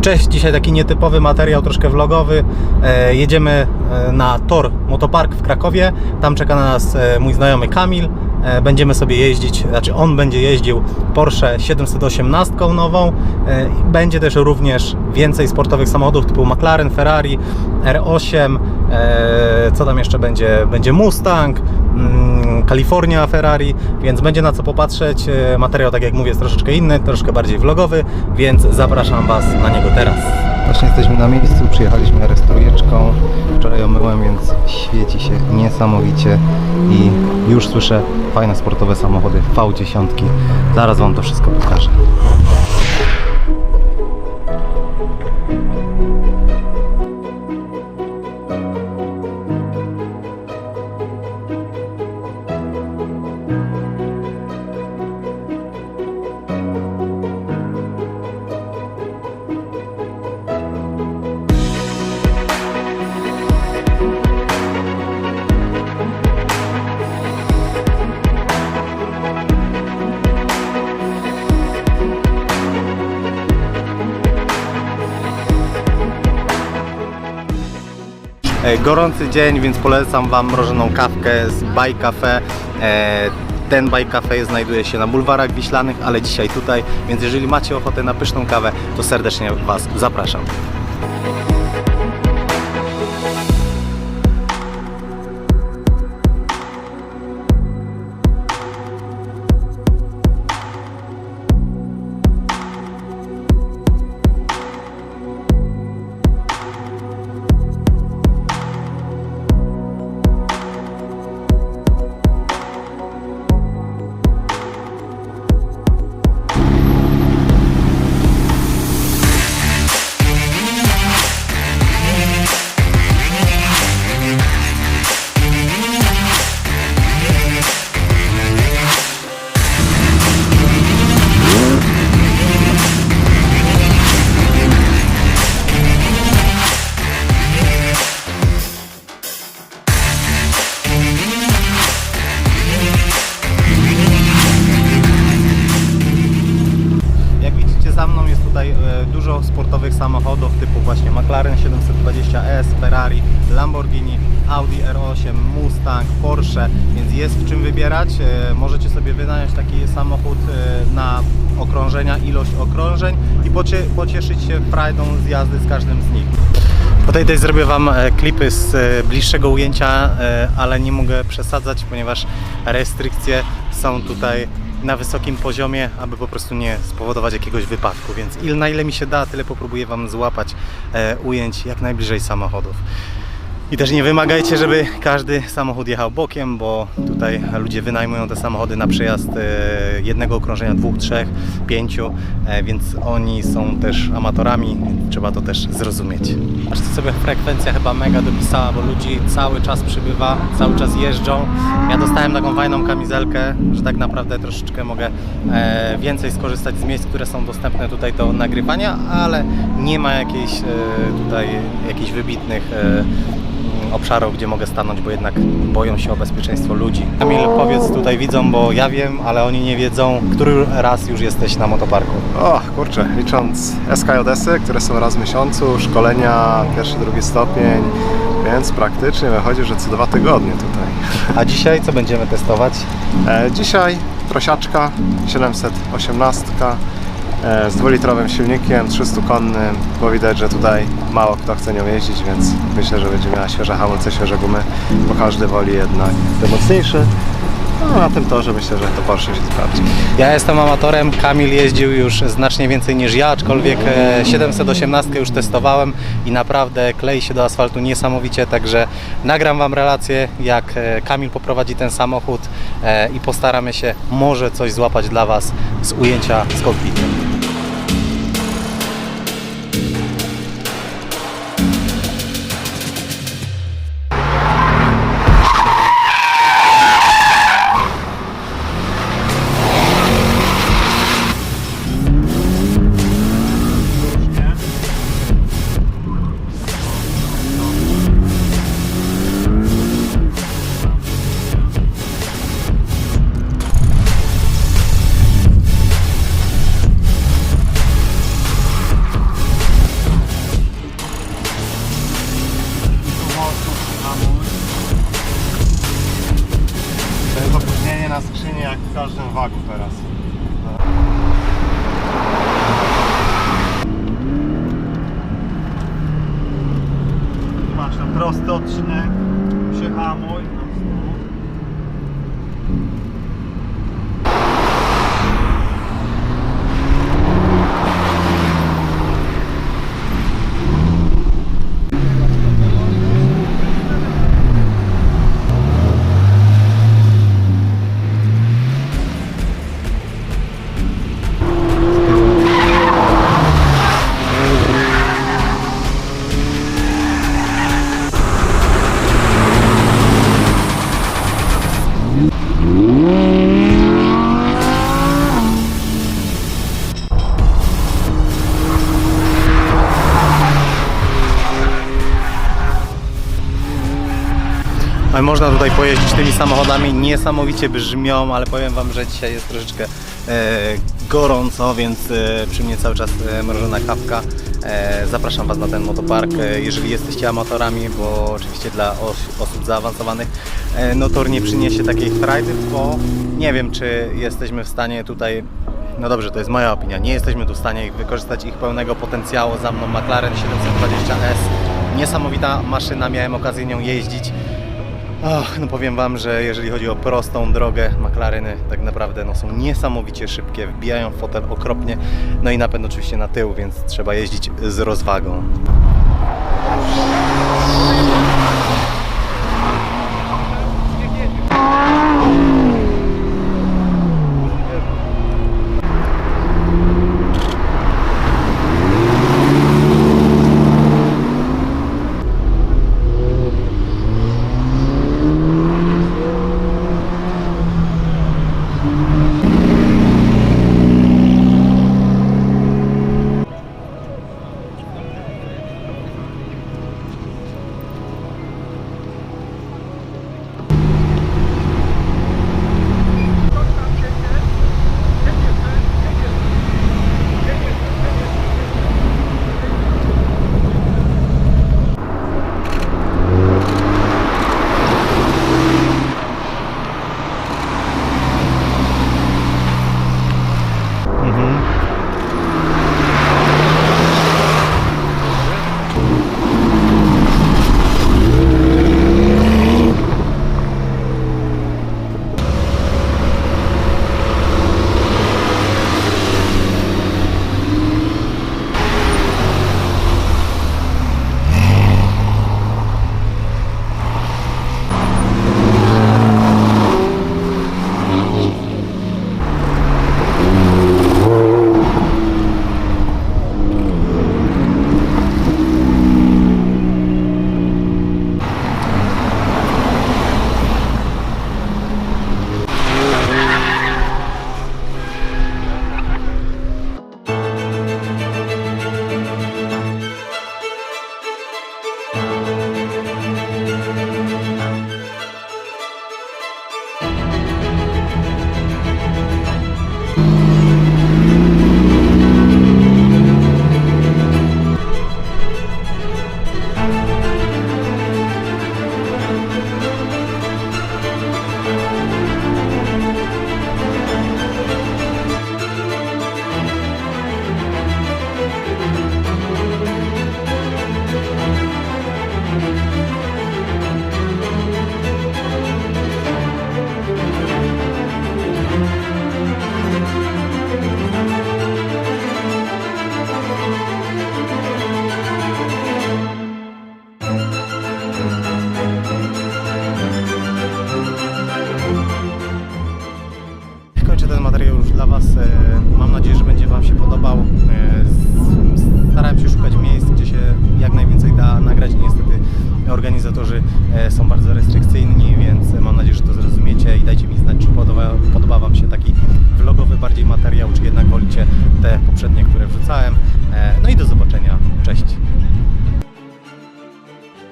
Cześć, dzisiaj taki nietypowy materiał, troszkę vlogowy. E, jedziemy e, na tor Motopark w Krakowie. Tam czeka na nas e, mój znajomy Kamil. E, będziemy sobie jeździć, znaczy on będzie jeździł Porsche 718 nową. E, będzie też również więcej sportowych samochodów typu McLaren, Ferrari, R8, e, co tam jeszcze będzie? Będzie Mustang, mm, Kalifornia Ferrari, więc będzie na co popatrzeć. Materiał, tak jak mówię, jest troszeczkę inny, troszkę bardziej vlogowy, więc zapraszam Was na niego teraz. Właśnie jesteśmy na miejscu, przyjechaliśmy restaurujeczką. Wczoraj ją myłem, więc świeci się niesamowicie i już słyszę fajne sportowe samochody V10. Zaraz Wam to wszystko pokażę. Gorący dzień, więc polecam Wam mrożoną kawkę z Baj Cafe. E, Ten Baj Cafe znajduje się na bulwarach Wiślanych, ale dzisiaj tutaj, więc jeżeli macie ochotę na pyszną kawę, to serdecznie Was zapraszam. Za mną jest tutaj e, dużo sportowych samochodów typu właśnie McLaren 720S, Ferrari, Lamborghini, Audi R8, Mustang, Porsche, więc jest w czym wybierać. E, Możecie sobie wynająć taki samochód e, na okrążenia, ilość okrążeń i pocie, pocieszyć się frajdą z jazdy z każdym z nich. Tutaj też zrobię Wam klipy z bliższego ujęcia, ale nie mogę przesadzać, ponieważ restrykcje są tutaj na wysokim poziomie, aby po prostu nie spowodować jakiegoś wypadku, więc il, na ile mi się da, tyle popróbuję Wam złapać e, ujęć jak najbliżej samochodów. I też nie wymagajcie, żeby każdy samochód jechał bokiem, bo tutaj ludzie wynajmują te samochody na przejazd e, jednego okrążenia, dwóch, trzech, pięciu, e, więc oni są też amatorami, trzeba to też zrozumieć. Patrzcie sobie, frekwencja chyba mega dopisała, bo ludzi cały czas przybywa, cały czas jeżdżą. Ja dostałem taką fajną kamizelkę, że tak naprawdę troszeczkę mogę e, więcej skorzystać z miejsc, które są dostępne tutaj do nagrywania, ale nie ma jakiejś tutaj jakichś wybitnych obszarów, gdzie mogę stanąć, bo jednak boją się o bezpieczeństwo ludzi. Kamil, powiedz tutaj widzom, bo ja wiem, ale oni nie wiedzą, który raz już jesteś na motoparku. O, kurczę, licząc SKJS-y, które są raz w miesiącu, szkolenia pierwszy, drugi stopień, więc praktycznie wychodzi, że co dwa tygodnie tutaj. A dzisiaj co będziemy testować? E, dzisiaj prosiaczka 718 e, z dwulitrowym silnikiem, 300-konnym, bo widać, że tutaj mało kto chce nią jeździć, więc myślę, że będzie miała świeże hamulce, świeże gumy, bo każdy woli jednak te mocniejsze. No, na tym torze myślę, że to Porsche się sprawdzi. Ja jestem amatorem, Kamil jeździł już znacznie więcej niż ja, aczkolwiek e, 718 już testowałem i naprawdę klei się do asfaltu niesamowicie, także nagram Wam relację, jak e, Kamil poprowadzi ten samochód e, i postaramy się może coś złapać dla Was z ujęcia z kokpitu. Można tutaj pojeździć tymi samochodami, niesamowicie brzmią, ale powiem Wam, że dzisiaj jest troszeczkę e, gorąco, więc e, przy mnie cały czas e, mrożona kawka. E, zapraszam Was na ten motopark, e, jeżeli jesteście amatorami, bo oczywiście dla os- osób zaawansowanych e, no tor nie przyniesie takiej frajdy, bo nie wiem, czy jesteśmy w stanie tutaj no dobrze, to jest moja opinia. Nie jesteśmy tu w stanie wykorzystać ich pełnego potencjału. Za mną McLaren 720S. Niesamowita maszyna, miałem okazję nią jeździć. Och, no powiem Wam, że jeżeli chodzi o prostą drogę, McLareny tak naprawdę no, są niesamowicie szybkie, wbijają fotel okropnie, no i napęd oczywiście na tył, więc trzeba jeździć z rozwagą.